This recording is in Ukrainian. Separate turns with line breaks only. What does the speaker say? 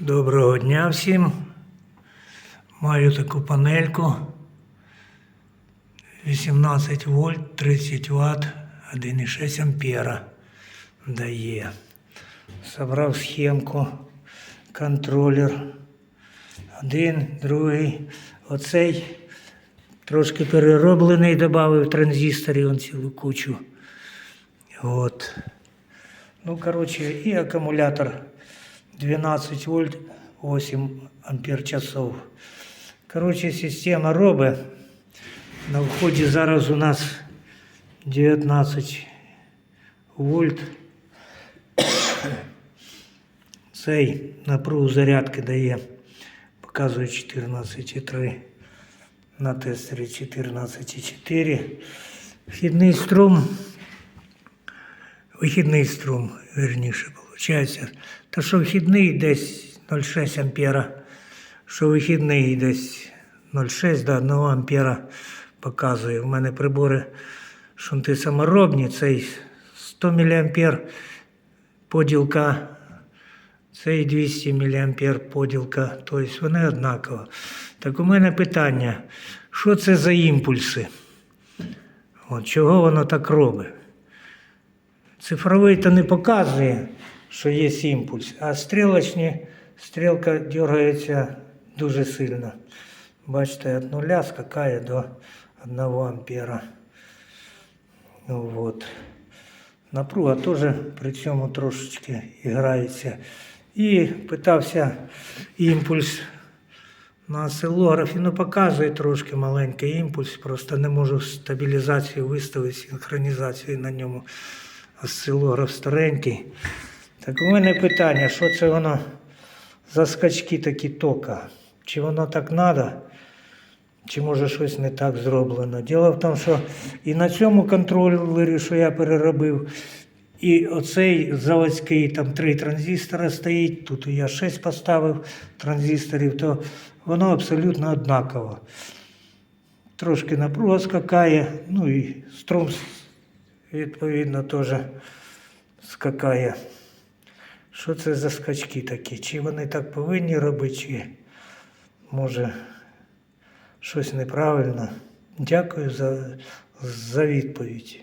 Доброго дня всім. Маю таку панельку 18 вольт, 30 ватт, 1,6 ампера дає. Собрав схемку, контролер. Один, другий. Оцей трошки перероблений, додав транзисторів он цілу кучу. От. Ну, короче, и аккумулятор 12 вольт 8 ампер часов. Короче, система робить. На вході зараз у нас 19 вольт. Цей напругу зарядки дає. Показує 14,3. На тестері 14,4. Вхідний струм Вихідний струм, верніше, Виходить. Та що вхідний десь 0,6 ампера, що вихідний десь 0,6 до 1 ампера показує. У мене прибори шунти саморобні, цей 100 мА поділка, цей 200 мА поділка, тобто вони однаково. Так у мене питання, що це за імпульси? От, чого воно так робить? Цифровий то не показує, що є імпульс, а стрілочні, стрілка дергається дуже сильно. Бачите, від нуля скакає до 1 ампера. Ну, от. Напруга теж при цьому трошечки грається. І питався імпульс на осцилографі. Ну, показує трошки маленький імпульс, просто не можу стабілізацію виставити, синхронізацію на ньому. Осцилограф старенький. Так у мене питання, що це воно за скачки такі тока? Чи воно так треба? Чи може щось не так зроблено? Діло в тому, що і на цьому контролері, що я переробив, і оцей заводський там три транзистора стоїть, тут я шість поставив транзисторів, то воно абсолютно однаково. Трошки напруга скакає, ну і струм відповідно теж скакає. Що це за скачки такі? Чи вони так повинні робити, чи може щось неправильно? Дякую за, за відповідь.